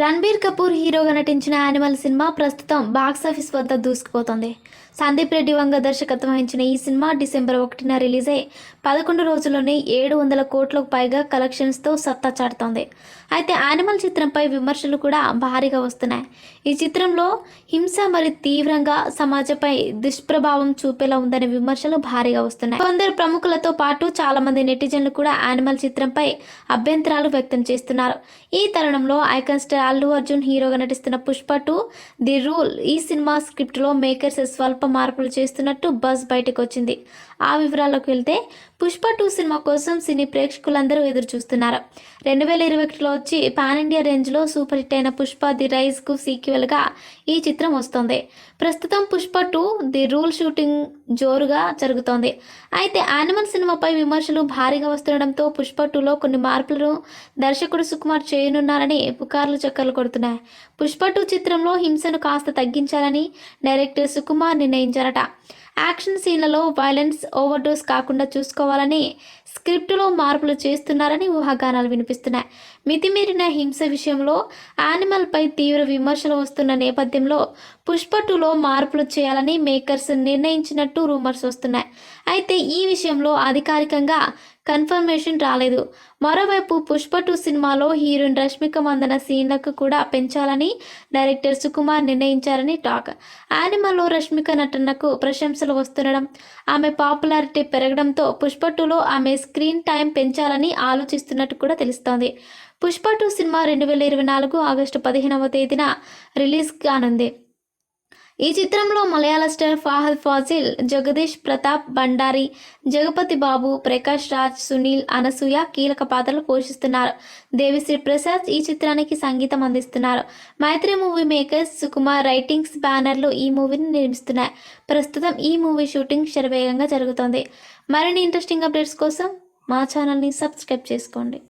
Ranbir Kapoor హీరోగా నటించిన animal cinema ప్రస్తుతం బాక్సాఫీస్ వద్ద దూసుకుపోతుంది. సందీప్ రెడ్డి వంగ దర్శకత్వం వహించిన ఈ సినిమా డిసెంబర్ ఒకటిన రిలీజ్ అయి పదకొండు రోజుల్లోనే ఏడు వందల కోట్లకు పైగా కలెక్షన్స్తో సత్తా చాటుతోంది. అయితే యానిమల్ చిత్రంపై విమర్శలు కూడా భారీగా వస్తున్నాయి. ఈ చిత్రంలో హింస మరి తీవ్రంగా సమాజంపై దుష్ప్రభావం చూపేలా ఉందనే విమర్శలు భారీగా వస్తున్నాయి. కొందరు ప్రముఖులతో పాటు చాలామంది నెటిజన్లు కూడా యానిమల్ చిత్రంపై అభ్యంతరాలు వ్యక్తం చేస్తున్నారు. ఈ తరుణంలో ఐకన్ స్టార్ అల్లు అర్జున్ హీరోగా నటిస్తున్న పుష్ప టూ ది రూల్ ఈ సినిమా స్క్రిప్ట్లో మేకర్స్ స్వల్ప మార్పులు చేస్తున్నట్టు బస్ బయటకు వచ్చింది ఆ వివరాల్లోకి వెళ్తే పుష్ప టూ సినిమా కోసం సినీ ప్రేక్షకులందరూ ఎదురు చూస్తున్నారు రెండు వేల ఇరవై ఒకటిలో వచ్చి పాన్ ఇండియా రేంజ్లో సూపర్ హిట్ అయిన పుష్ప ది రైజ్కు సీక్వెల్గా ఈ చిత్రం వస్తోంది. ప్రస్తుతం Pushpa two the rule shooting జోరుగా జరుగుతోంది. అయితే యానిమల్ సినిమాపై విమర్శలు భారీగా వస్తుండడంతో పుష్ప టూలో కొన్ని మార్పులను దర్శకుడు సుకుమార్ చేయనున్నారని పుకార్లు చక్కర్లు కొడుతున్నాయి. పుష్ప టూ చిత్రంలో హింసను కాస్త తగ్గించాలని డైరెక్టర్ సుకుమార్ నిర్ణయించారట. యాక్షన్ సీన్లలో వైలెన్స్ ఓవర్డోస్ కాకుండా చూసుకోవాలని స్క్రిప్టులో మార్పులు చేస్తున్నారని ఊహాగానాలు వినిపిస్తున్నాయి. మితిమీరిన హింస విషయంలో యానిమల్పై తీవ్ర విమర్శలు వస్తున్న నేపథ్యంలో పుష్ప టూలో మార్పులు చేయాలని మేకర్స్ నిర్ణయించినట్టు రూమర్స్ వస్తున్నాయి. అయితే ఈ విషయంలో అధికారికంగా కన్ఫర్మేషన్ రాలేదు. మరోవైపు పుష్ప టూ సినిమాలో హీరోయిన్ రష్మిక మందన సీన్లకు కూడా పెంచాలని డైరెక్టర్ సుకుమార్ నిర్ణయించారని టాక్. యానిమల్లో రష్మిక నటనకు ప్రశంసలు వస్తుండడం. ఆమె పాపులారిటీ పెరగడంతో పుష్ప టూలో ఆమె స్క్రీన్ టైం పెంచాలని ఆలోచిస్తున్నట్టు కూడా తెలుస్తోంది. పుష్ప టూ సినిమా రెండు వేల ఇరవై నాలుగు ఆగస్టు పదిహేనవ తేదీన రిలీజ్ కానుంది ఈ చిత్రంలో మలయాళ స్టార్ ఫాహద్ ఫాజిల్ జగదీష్ ప్రతాప్ బండారి జగపతి బాబు ప్రకాష్ రాజ్ సునీల్ అనసూయ కీలక పాత్రలు పోషిస్తున్నారు. దేవిశ్రీ ప్రసాద్ ఈ చిత్రానికి సంగీతం అందిస్తున్నారు. Mythri movie makers Sukumar writings బ్యానర్లు ఈ మూవీని నిర్మిస్తున్నాయి. ప్రస్తుతం ఈ మూవీ షూటింగ్ శరవేగంగా జరుగుతోంది. మరిన్ని ఇంట్రెస్టింగ్ అప్డేట్స్ కోసం మా ఛానల్ని సబ్స్క్రైబ్ చేసుకోండి.